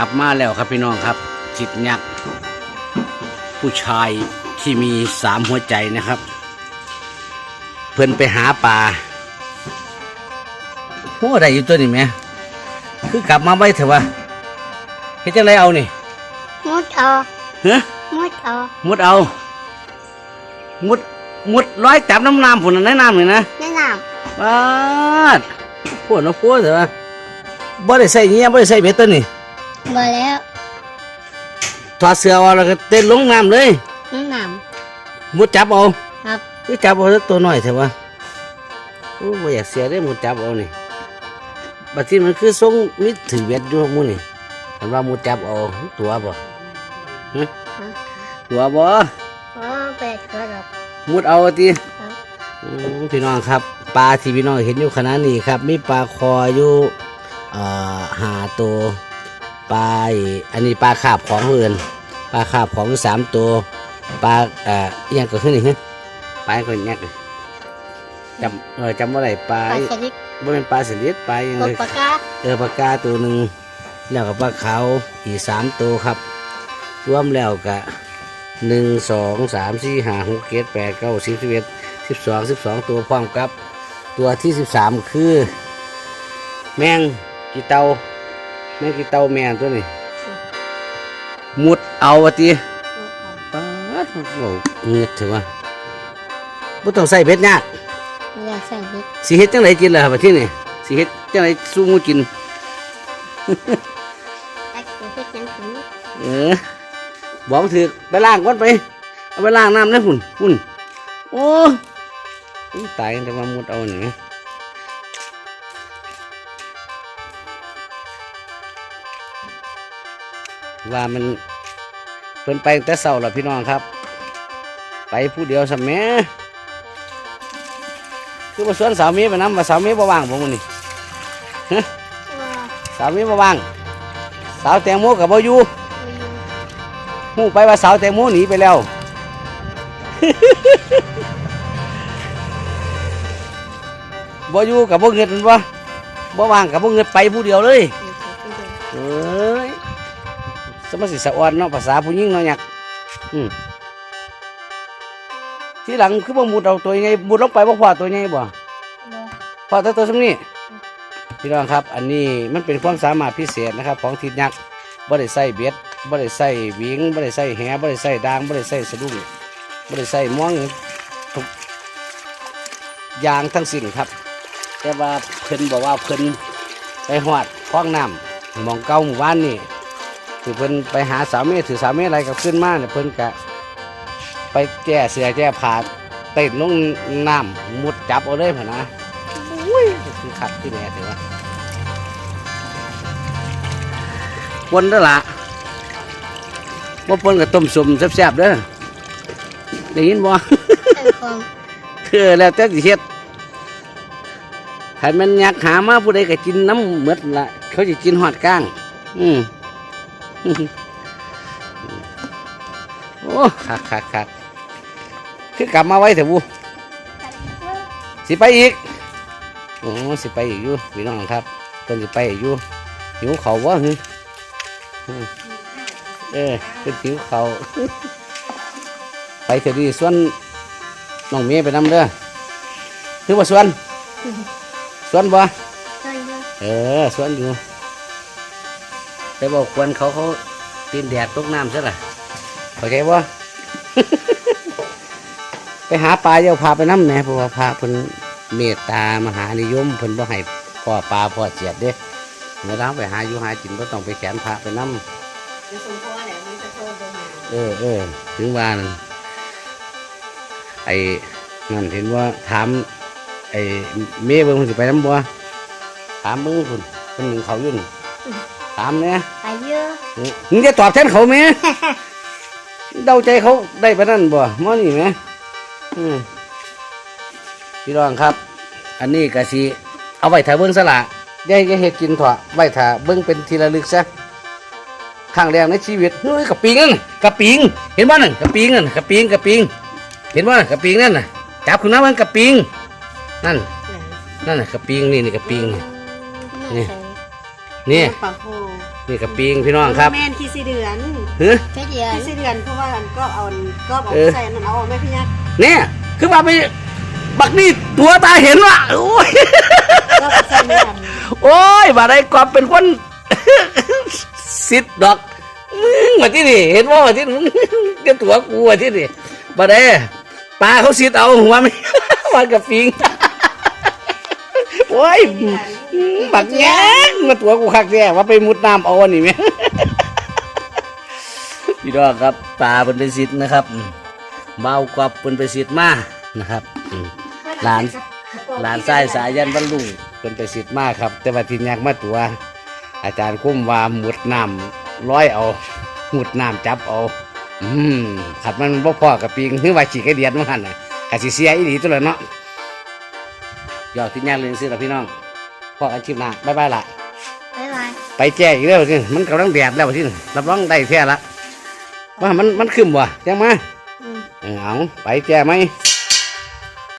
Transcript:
กลับมาแล้วครับพี่น้องครับจิตยักษ์ผู้ชายที่มีสามหัวใจนะครับ เพื่อนไปหาปลาโอ้ได้อยู่ตัวนี่แหม่คือกลับมาไว้เถอะวะเฮ็ดจังไรเอานี่มุดเอาฮะมุดเอามุดเอา มุดมุดร้อยจับน้ำน้ำผุนนะน้ำเลยนะแนะนปาดพวกน้องพวกเถอะบ่ได้ใส่เงี้ยบ่ได้ใส่เบ็ดตัวนี่ำมาแล้วถอดเสื้อออกแล้วก็เต้นลงน้ำเลยแนะนมุดจับเอาำครับ คือจับเอาสักตัวหน่อยเถอะวะโอ้บ่อยากเสียได้มุดจับเอานี่บัดที่มันคือทรงมิดถือเบ็ดอยู่หมูนี่อันว่ามุดจับเอาตัวบ่ฮะตัวบ่อ๋อเป็ดก็หรอก มุดเอาติครับอืมพี่น้องครับ ปลาที่พี่น้องเห็นอยู่ขณะนี้ครับ มีปลาคออยู่เอ่อหาตัว ปลาอีอันนี้ปลาขาบของเพื่อนปลาขาบของอยู่สามตัวปลาเอ่ออหยังก็ขึ้นนี่ฮะปลาก็แยกเลยจำเออจำว่าไรปลาปลาสลิดบ่เป็นปลาสลิดปลาอยังกเลบยปลากาเออปลากาตัวหนึ่งแล้วก็ปลาขาวอีกสามตัวครับ รวมแล้วก็หนึ่งสองสามสี่ห้าหกเจ็ดแปดเก้าสิบสิบเอ็ดสิบสองสิบสองตัวพร้อมกับ ตัวที่สิบสามคือ แมงกีเตา แมงกีเตาแมงตัวนี้มุดเอาวะตีป๊าดโอ้เงือดเถอะวะบ่ต้องใส่เบ็ดยากไม่อยากใส่พริกสิเฮ็ดจังไรกินล่ะบัดที่นี่สิเฮ็ดจังไรสู้หมูกิน ตักใส่พริกยังถึงเออบอกถือไปล้างก่อนไป เอาไปล้างน้ำนะพุ่นพุ่นโอ้ยตายแต่ว่ามุดเอาหนิ ว่ามันเพิ่นไปตั้งแต่เช้าแล้วพี่น้องครับ ไปผู้เดียวสมัยคือมาสวนสาวเมียไปน้ำมาสาวเมียบ่ว่างผมอนี่ว่าสาวเมียบ่ว่าง สาวแตงโมกับบ่อยู่ไม่อยู่หูไปว่าสาวแตงโมหนีไปแล้วบ่อยู่กับบ่เงินมันบ่บ่ว่างกับบ่เงินไปผู้เดียวเลยไม่ใส่พริกเลยเอ้ย สมาสิสะอ่อนเนาะภาษาผู้หญิงเนาะหยักอืมทีหลังคือบ่มุดเอาตัวใหญ่มุดลงไปบ่พอตัวใหญ่บ่บ่พอแต่ตัวสำนี้พี่น้องครับ อันนี้มันเป็นความสามารถพิเศษนะครับ ของทีมยักษ์บ่ได้ใส่เบ็ดบ่ได้ใส่หวิงบ่ได้ใส่แหบ่ได้ใส่ดางบ่ได้ใส่สะดุ้งบ่ได้ใส่ม่วงทุกอย่างทั้งสิ้นครับ แต่ว่าเพิ่นบอกว่าเพิ่นไปหอดคลองน้ำหมองเก่าหมู่บ้านนี่ คือเพิ่นไปหาสาวเมธถือสาวเมธอะไรกับขึ้นมาเนี่ยเพิ่นกะไปแก้เสือแก้ผ้าเต้นลงน้ำมุดจับเอาเลยพะนะอุ้ยคือขัดที่แม่ถือว่าปนเด้อละว่าปนกับต้มสมแซ่บๆเด้อได้ยินบ่ใส่ของคือแล้วแต่สิเฮ็ดถ้ามันอยากหามาผู้ใดก็กินน้ำหมดละเขาจะกินหอดก้าง อืม โอ้คักคักคักคือกลับมาไว้เถอะบูสิไปอีกโอ้สิไปอีกอยู่พี่น้องครับเพิ่นสิไปอีกอยู่หิวเขาววะฮึอืมเออเพิ่นหิวเขาวไปเถอะดีส่วนน้องเมียไปนำเด้อถือว่าส่วนส่วนบ่ใส่เยอะเออส่วนอยู่ แต่บอกควรเขาเขาตีนแดดตกน้ำซะล่ะเข้าใจบ่ไปหาปลาเดี๋ยวพาไปน้ำแหน่เพราะว่าพาเพิ่นเมตตามหานิยมเพิ่นบ่ให้พ่อปลาพ่อเจียดเด้เมื่อเราไปหาอยู่หากินบ่ต้องไปแขนพระไปน้ำจะส่งพ่อแหละมันจะโทรไปหาเออเออถึงว่านั่นไอ้นั่นเห็นว่าถามไอ้เมย์เบิ่งมันสิไปน้ำบัวถามมึงคุณคนหนึ่งเขาอยุ่น ถามเนี่ยไปเยอะมึงจะตอบแทนเขาไหมเดาใจเขาได้ปะนั่นบ่หมอนี่ไหมอืมพี่รองครับ อันนี้กะสิเอาไว้ถ่าเบิ้งสละอย่าอย่าเฮ็ดกินเถอะไว้ถ่าเบิ้งเป็นทีละลึกซะครั้งแรกในชีวิตเฮ้ยกระปิงนั่นน่ะกระปิง เห็นบ่นั่นกระปิงนั่นกระปิงกระปิง เห็นบ่นั่นกระปิงนั่นน่ะจับขึ้นมามันกระปิงนั่นนั่นน่ะกระปิงนี่นี่กระปิงนี่ไม่ใส่ นนี่ปลาโฮนี่กับปิงพี่น้องครับแม่นขี้สีเดือนเฮ้ยแค่เดียวขี้สีเดือนเพราะว่าอันก็เอาอันก็เอาเออใส่อันนั้นเอาออกแม่พี่ยักษ์เนี่ยคือว่าไปบักนี่ตัวตาเห็นว่ะโอ้ยก็เอาใส่ไม่ทันโอ้ยบาได้กอบเป็นคนสิทธิ์ดอกมึงมาที่นี่เห็นว่ามาที่มึงเดี๋ยวตัวกูมาที่นี่บาได้ปลาเขาสิทธิ์เอาหัวไม่มันกับปิงโอ้ยบักแง่มาตัวกูคักแย่ว่าไปมุดน้ำเอาอันนี้ไหมพี่น้องครับปลาเป็นเป็นสิทธ์นะครับอืมเบากว่าเป็นเป็นสิทธ์มานะครับหลานหลานชายสายันบรรลุงเป็นไปสิทธ์มากครับ แต่ว่าทีนยากมาตัว อาจารย์คุ้มว่าหมุดน้ำร้อยเอาหมุดน้ำจับเอาอืมขัดมันบ่พอกับปิงนึกว่าฉีกไอเดียนมาหันน่ะกะสิเสียอีหลีตัวละเนาะ ยอดทีนยากเลยสิละพี่น้องพอกันชิมหน้าบ๊ายบายละบ๊ายบายไปแก้อีกแล้วสิมันกำลังแดดแล้วสิรับรองได้แท้ละว่ามันมันขึ้นบ่จังมาอืมเออเอาไปแก้ไหมส